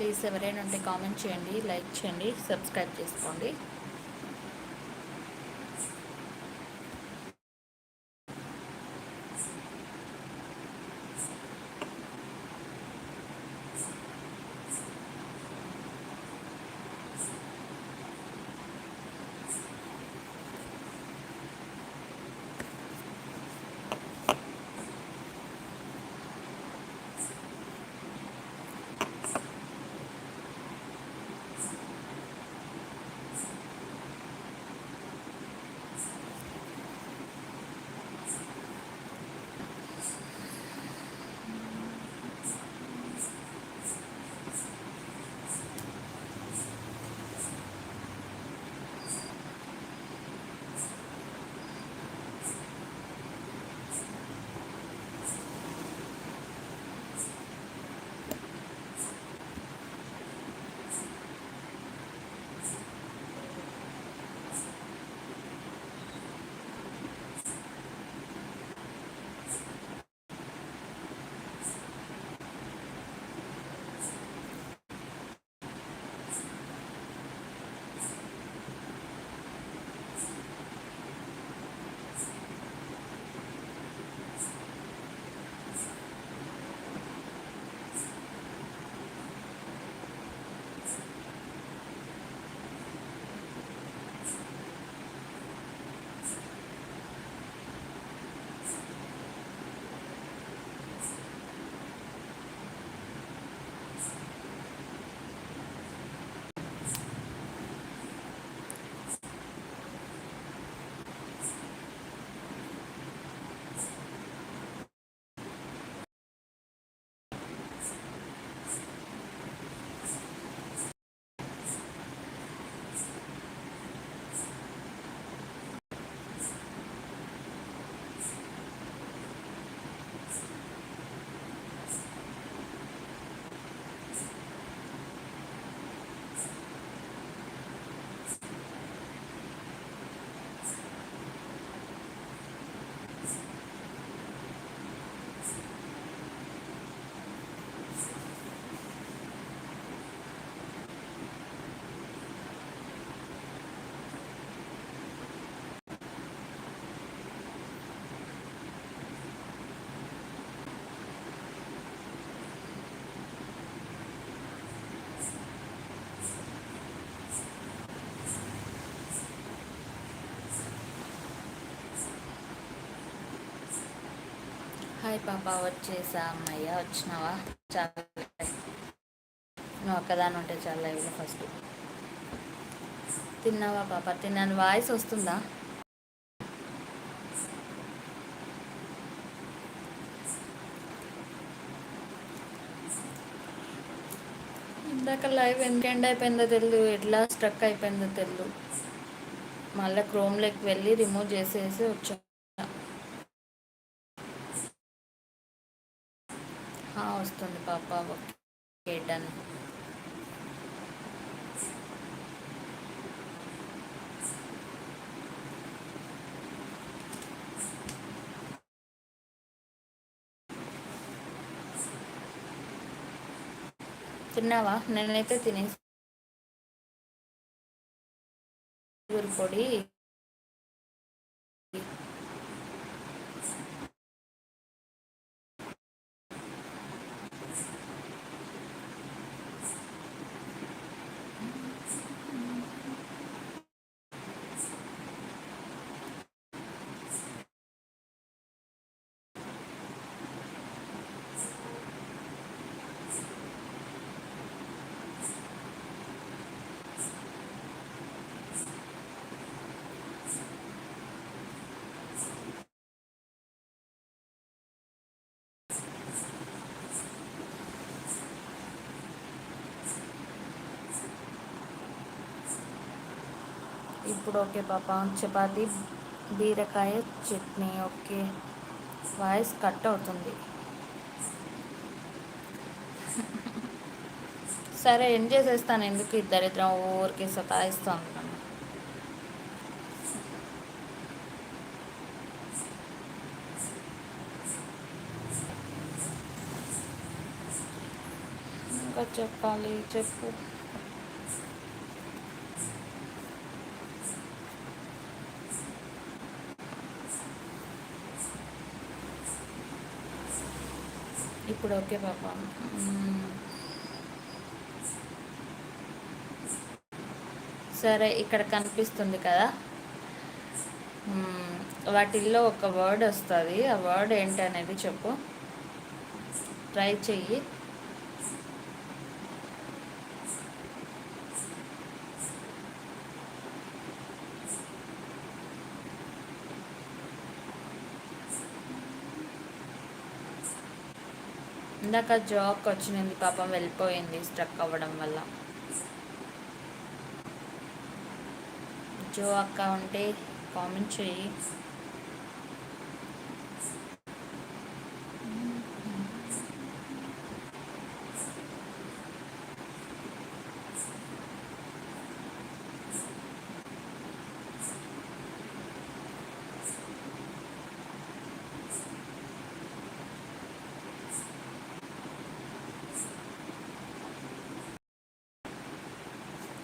Please ఎవరైనా ఉంటే comment చేయండి లైక్ చేయండి సబ్స్క్రైబ్ చేసుకోండి. హాయ్ పాప వచ్చేసా అమ్మయ్య వచ్చినావా? చాలా నువ్వు ఒక్కదాని ఉంటే చాలా ఇవి ఫస్ట్. తిన్నావా పాప? తిన్నాను. వాయిస్ వస్తుందా? ఇందాక లైవ్ ఎంత ఎండ్ అయిపోయిందో తెలియదు ఎట్లా స్ట్రక్ అయిపోయిందో తెలియదు మళ్ళీ క్రోమ్లోకి వెళ్ళి రిమూవ్ చేసేసి వచ్చాను వస్తుంది పాప ఓకే డన్ తిన్నావా నేనైతే తినేసి పొడి ఇప్పుడు ఓకే పాప. చపాతి బీరకాయ చట్నీ ఓకే. వాయిస్ కట్ అవుతుంది. సరే ఏం చేసేస్తాను ఎందుకు ఇద్దరిద్దరం ఊరికే సతాయిస్తూ ఇంకా చెప్పాలి చెప్పు. ఇప్పుడు ఓకే పాప. సరే ఇక్కడ కనిపిస్తుంది కదా. వాటిల్లో ఒక వర్డ్ వస్తుంది. ఆ వర్డ్ ఏంటి అనేది చెప్పు. ట్రై చెయ్యి. ఇందాక జాక్ వచ్చింది పాపం వెళ్ళిపోయింది స్ట్రక్ అవ్వడం వల్ల. జో అక్క ఉంటే కామెంట్ చెయ్యి.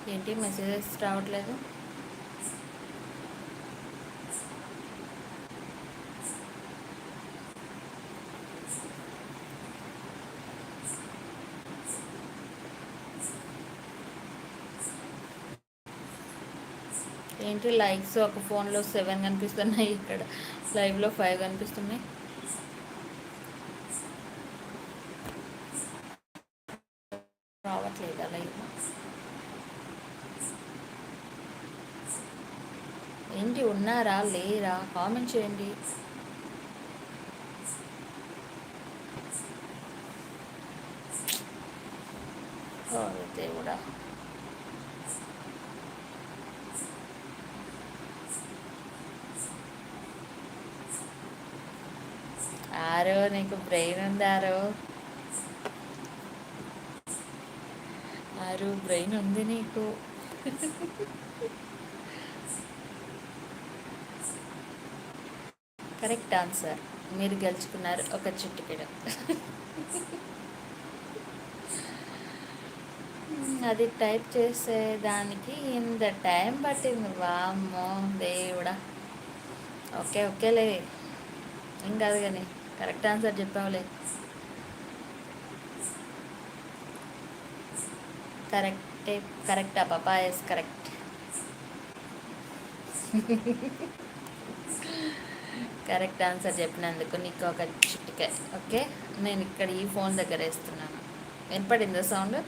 ఏంటి మెసేజెస్ రావట్లేదు? ఏంటి లైక్స్ ఒక ఫోన్లో సెవెన్ కనిపిస్తున్నాయి ఇక్కడ లైవ్లో ఫైవ్ కనిపిస్తున్నాయి రావట్లేదా లైవ్ ఏంటి ఉన్నారా లేరా? కామెంట్ చేయండి. దేవుడా. ఆరో నీకు బ్రెయిన్ ఉందారో ఆరు? బ్రెయిన్ ఉంది నీకు. Correct answer. మీరు గెలుచుకున్నారు ఒక చిట్టుకిడ అది టైప్ చేసేదానికి ఇంత టైం పట్టింది. వామ్మో దేవుడా. ఓకే ఓకేలే. ఏం కాదు కానీ కరెక్ట్ ఆన్సర్ చెప్పావులే. కరెక్టే కరెక్టా పాపా ఎస్ కరెక్ట్. కరెక్ట్ ఆన్సర్ చెప్పినందుకు నీకు ఒక చిట్టికాయ ఓకే? నేను ఇక్కడ ఈ ఫోన్ దగ్గర వేస్తున్నాను. వినపడిందా సౌండ్?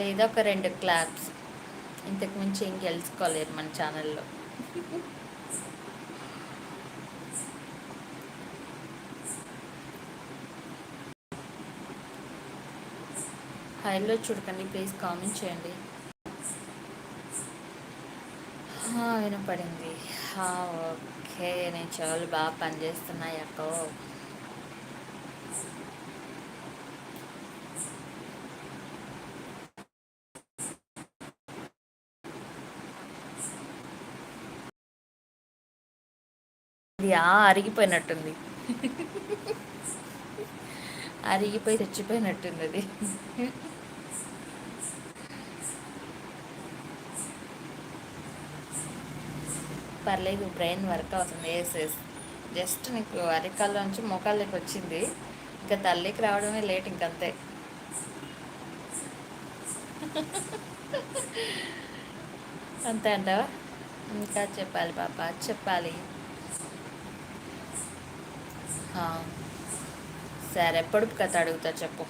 లేదా ఒక రెండు క్లాప్స్. ఇంతకు మించి ఏం గెలుచుకోలేరు మన ఛానల్లో. హైలో చూడకండి ప్లీజ్ కామెంట్ చేయండి. వినపడింది. ఓకే నేను చెవులు బాగా పనిచేస్తున్నాయి అక్క. ఇది అరిగిపోయినట్టుంది. అరిగిపోయి తెచ్చిపోయినట్టుంది అది. పర్లేదు బ్రెయిన్ వర్క్ అవుతుంది. ఏసేస్ జస్ట్ నీకు అరికాల్లో నుంచి మోకాళ్ళకి వచ్చింది. ఇంకా తల్లికి రావడమే లేట్ ఇంకంతే. అంతే అంటావా? ఇంకా చెప్పాలి పాప చెప్పాలి. సరే పొడుపు కథ అడుగుతా చెప్పు.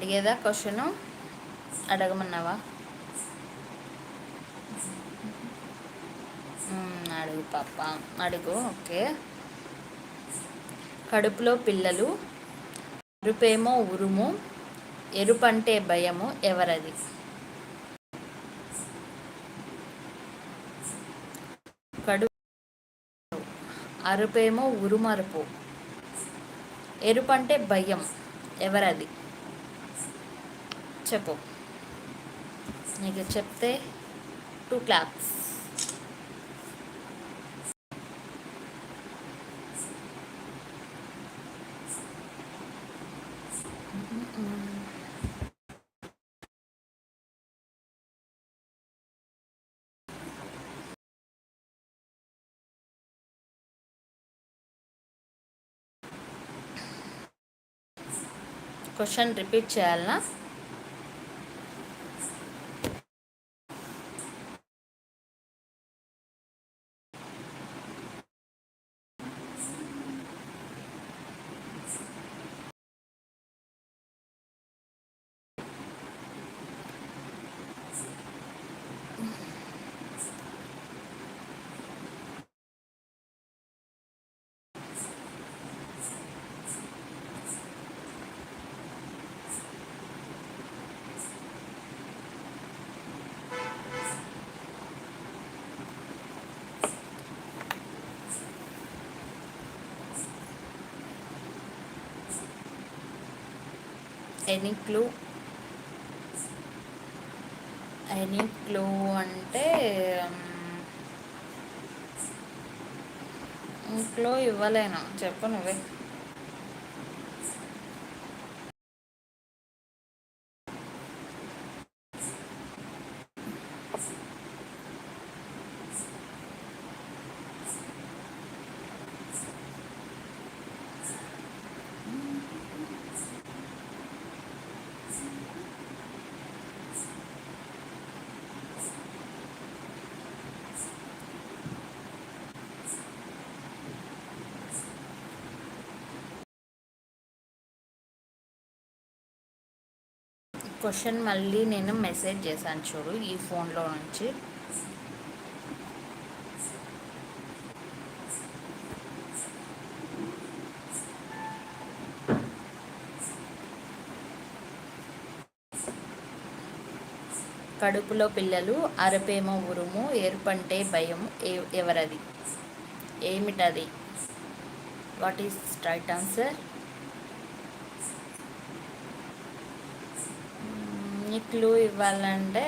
అడిగేదా క్వశ్చను? అడగమన్నావా? అడుగు పాప. అడుగు ఓకే. కడుపులో పిల్లలు అరుపేమో ఉరుము ఎరుపంటే భయము ఎవరది? కడు అరుపేమో ఉరుమరుపు ఎరుపంటే భయం ఎవరది? చెప్పు. నీకు చెప్తే టూ క్లాప్స్ క్వశ్చన్ రిపీట్ చేయాలనా? ఎనీ క్లూ ఎనీ క్లూ అంటే um, క్లో ఇవ్వలేను. చెప్పు నువ్వే. క్వశ్చన్ మళ్ళీ నేను మెసేజ్ చేశాను చూడు ఈ ఫోన్లో నుంచి. కడుపులో పిల్లలు అరపేమో ఉరుము ఏర్పంటే భయం ఎవరది? ఏమిటది? What is right answer clue ఇవ్వాలంటే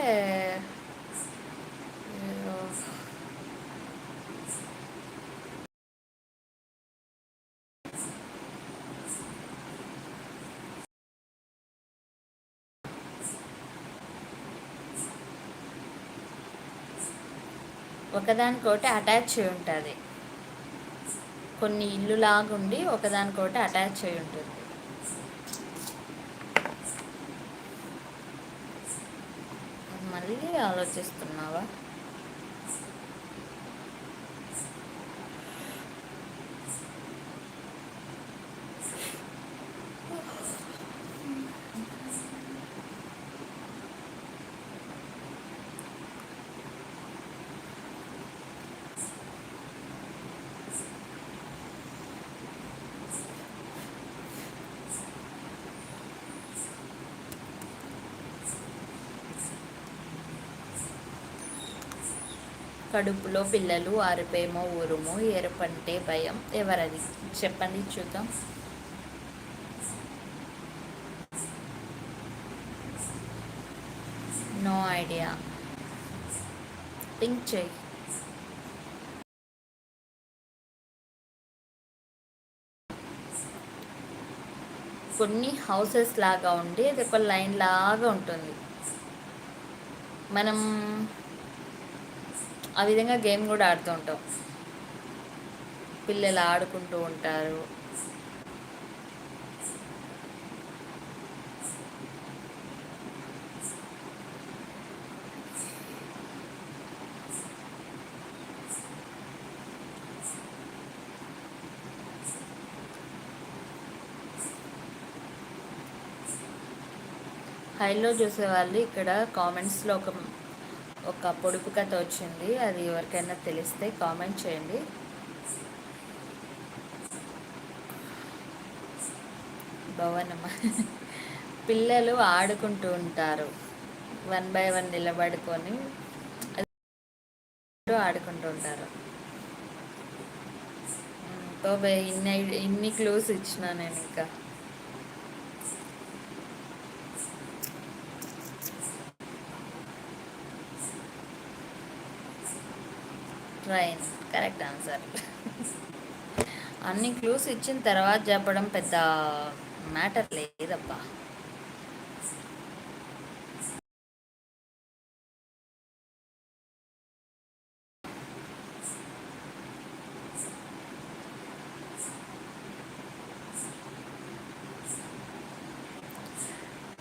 ఒకదానికోటి అటాచ్ అయి ఉంటుంది. కొన్ని ఇల్లు లాగుండి ఒకదానికోటి అటాచ్ అయి ఉంటుంది. మళ్ళీ ఆలోచిస్తున్నావా? కడుపులో పిల్లలు అరిపేమో ఊరుము ఎరుపంటే భయం. ఎవరది? చెప్పండి చూద్దాం. No idea. థింక్ చెయ్యి కొన్ని హౌసెస్ లాగా ఉండి అది ఒక లైన్ లాగా ఉంటుంది. మనం ఆ విధంగా గేమ్ కూడా ఆడుతూ ఉంటాం. పిల్లలు ఆడుకుంటూ ఉంటారు. హైలో చూసేవాళ్ళు ఇక్కడ కామెంట్స్లో ఒక ఒక పొడుపు కథ వచ్చింది అది ఎవరికైనా తెలిస్తే కామెంట్ చేయండి. భవనమ్మ పిల్లలు ఆడుకుంటూ ఉంటారు. వన్ బై వన్ నిలబడుకొని ఆడుకుంటూ ఉంటారు. ఇన్ని ఇన్ని క్లోజ్ ఇచ్చిన నేను ఇంకా. ట్రైన్ కరెక్ట్ ఆన్సర్ అన్ని క్లూస్ ఇచ్చిన తర్వాత చెప్పడం పెద్ద మ్యాటర్ లేదబ్బా.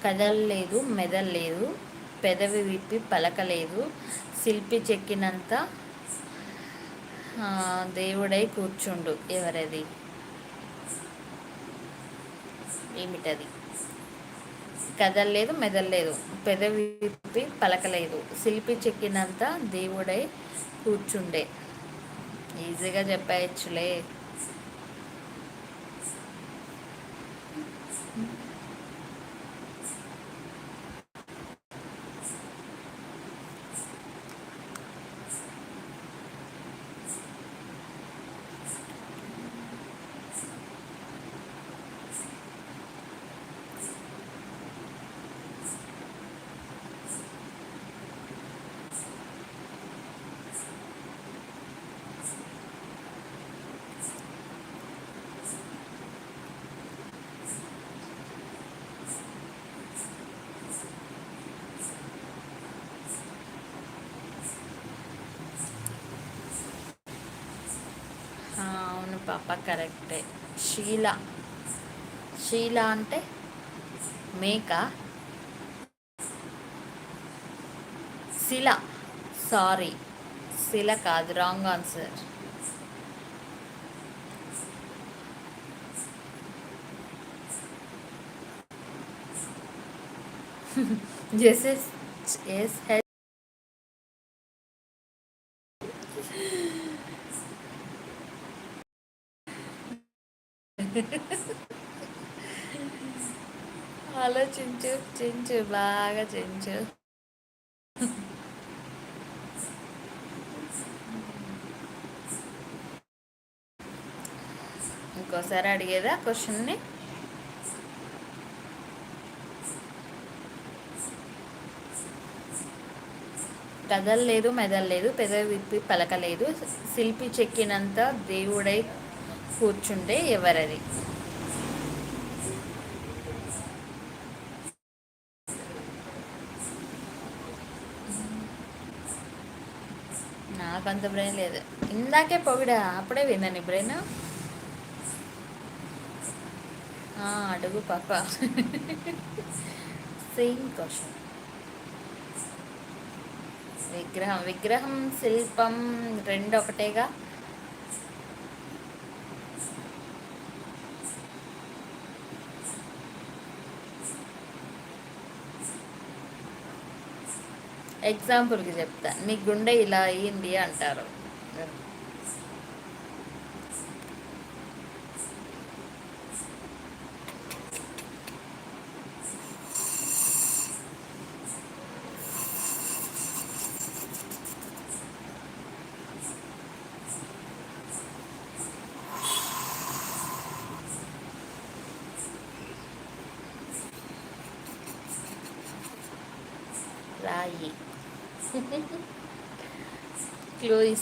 కదలలేదు మెదలలేదు పెదవి విప్పి పలకలేదు శిల్పి చెక్కినంత దేవుడై కూర్చుండు. ఎవరది? ఏమిటది? కదలలేదు మెదలలేదు పెదవిప్పి పలకలేదు. శిల్పి చెక్కినంత దేవుడై కూర్చుండే. ఈజీగా చెప్పాయచ్చులే. పాప కరెక్టే. శీల. శీల అంటే మేక. శిల. సారీ. శిల కాదు రాంగ్ ఆన్సర్. ఎస్ ఎస్ ఆలోచించు చించు బాగా చించు. ఇంకోసారి అడిగేదా క్వశ్చన్ని? కదలలేదు మెదలలేదు పెద విప్పి పలకలేదు శిల్పి చెక్కినంత దేవుడై కూర్చుండే ఎవరది? నాకు అంత బ్రెయిన్ లేదు. ఇందాకే పొగిడా అప్పుడే విన్నాను బ్రెయిన్ అడుగు పాప. సేమ్ క్వశ్చన్ విగ్రహం విగ్రహం శిల్పం రెండు ఒకటేగా ఎగ్జాంపుల్కి చెప్తా. నీ గుండె ఇలా అయ్యింది అంటారు.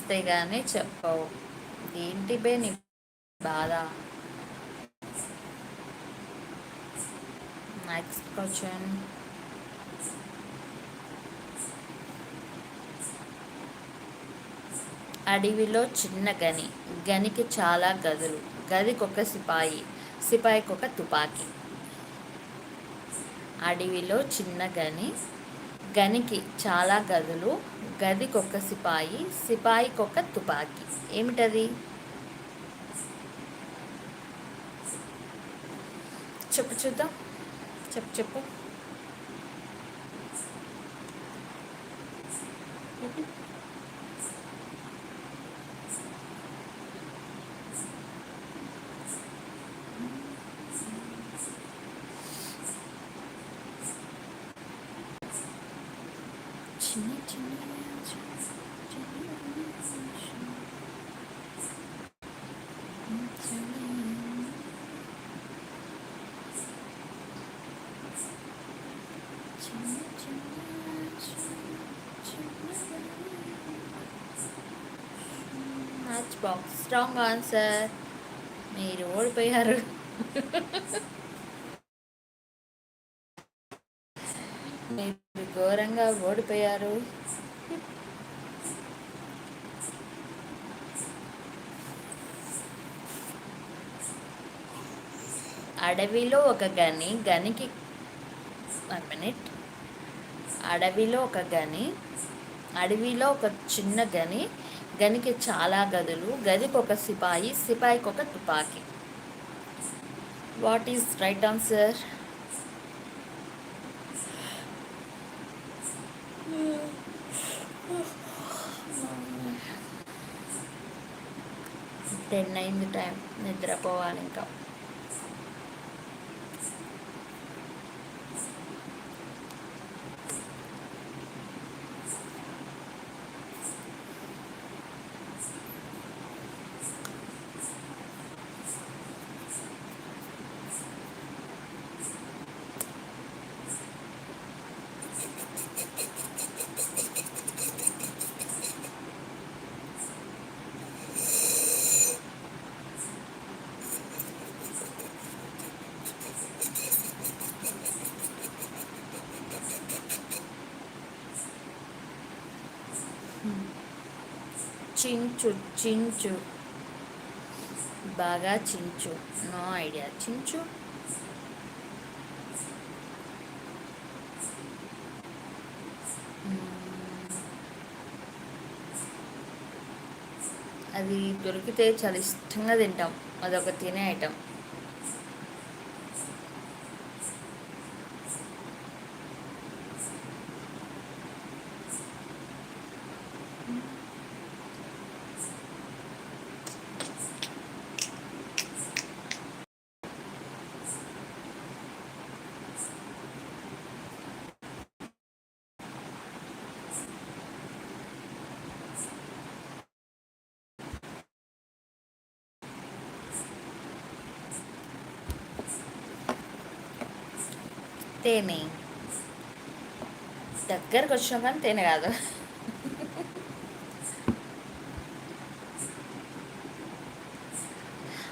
క్లూ కానీ చెప్పవు. ఏంటి బే నీ బాధ? నెక్స్ట్ క్వశ్చన్ అడవిలో చిన్న గని. గనికి చాలా గదులు. గదికి ఒక సిపాయి. సిపాయికి ఒక తుపాకీ. అడవిలో చిన్న గని గనికి చాలా గదులు గదికొక సిపాయి సిపాయికొక తుపాకీ. ఏమిటది? చెప్పు చూద్దాం. చెప్పు చెప్పు. చిన్న చిన్న చిన్న మ్యాచ్ బాక్స్ స్ట్రాంగ్ ఆన్సర్ మీరు ఓడిపోయారు మీరు ఘోరంగా ఓడిపోయారు అడవిలో ఒక గని గనికి వన్ మినిట్ అడవిలో ఒక గని అడవిలో ఒక చిన్న గని గనికి చాలా గదులు గదికి ఒక సిపాయి సిపాయికి ఒక తుపాకీ. What is right answer ten అయింది టైం నిద్రపోవాలి ఇంకా. చించు చించు. బాగా చించు. No idea. చించు. అది దొరికితే చాలా ఇష్టంగా తింటాం. అదొక తినే ఐటమ్. తేనె దగ్గరకు వచ్చినా కానీ తేనె కాదు.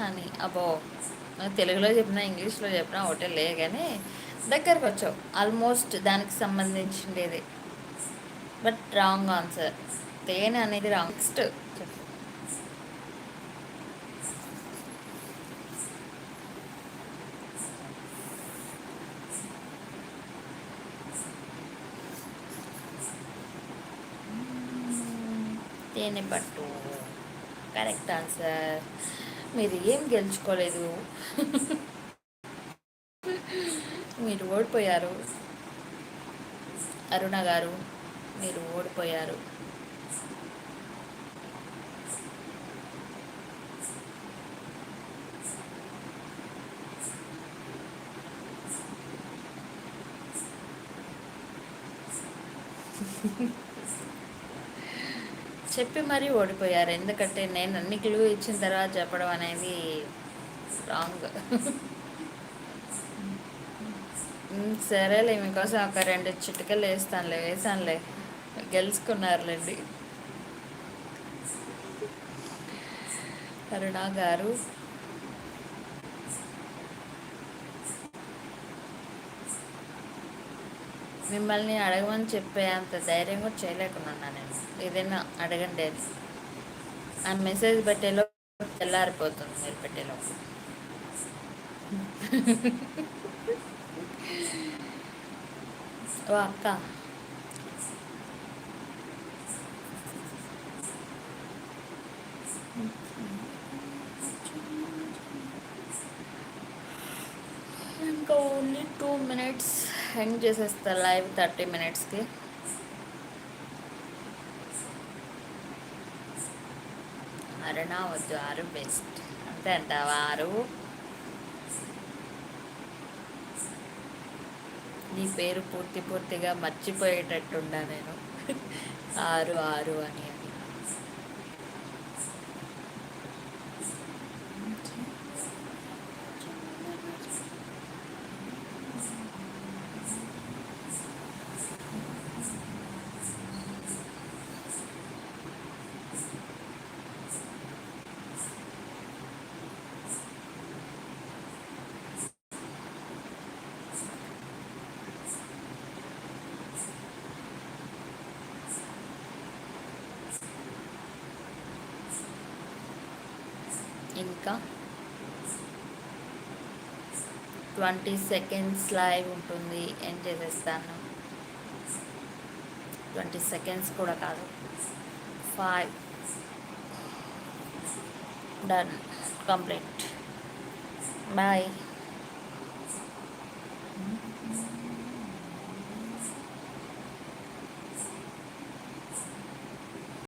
అని అబ్బో తెలుగులో చెప్పినా ఇంగ్లీష్లో చెప్పినా ఒకటే లే కానీ దగ్గరకు వచ్చావు ఆల్మోస్ట్ దానికి సంబంధించిండేది. But wrong answer. తేనె అనేది రాంగ్. నెక్స్ట్ తేనె కరెక్ట్ ఆన్సర్. మీరు ఏం గెలుచుకోలేదు. మీరు ఓడిపోయారు. అరుణ గారు మీరు ఓడిపోయారు. చెప్పి మరీ ఓడిపోయారు. ఎందుకంటే నేను అన్ని క్లూ ఇచ్చిన తర్వాత చెప్పడం అనేది రాంగ్ సరేలే మీకోసం ఒక రెండు చిటికలు వేస్తానులే వేసానులే గెలుచుకున్నారులేండి. కరుణా గారు మిమ్మల్ని అడగమని చెప్పే అంత ధైర్యం కూడా చేయలేకున్నా నేను? ఏదైనా అడగండి అది. ఆ మెసేజ్ పెట్టేలో తెల్లారిపోతుంది మీరు పెట్టేలో ఓ అక్క. ఇంకా ఓన్లీ టూ మినిట్స్ ఎండ్ చేసేస్తా లైవ్ థర్టీ మినిట్స్కి. అరుణ వద్దు ఆరు బెస్ట్. అంతే అంటావా ఆరు? నీ పేరు పూర్తి పూర్తిగా మర్చిపోయేటట్టుండా నేను. ఆరు ఆరు అని అని ఇంకా ట్వంటీ సెకండ్స్ లైవ్ ఉంటుంది ఏం చేసేస్తాను ట్వంటీ సెకండ్స్ కూడా కాదు. ఫైవ్. డన్. కంప్లీట్. బాయ్.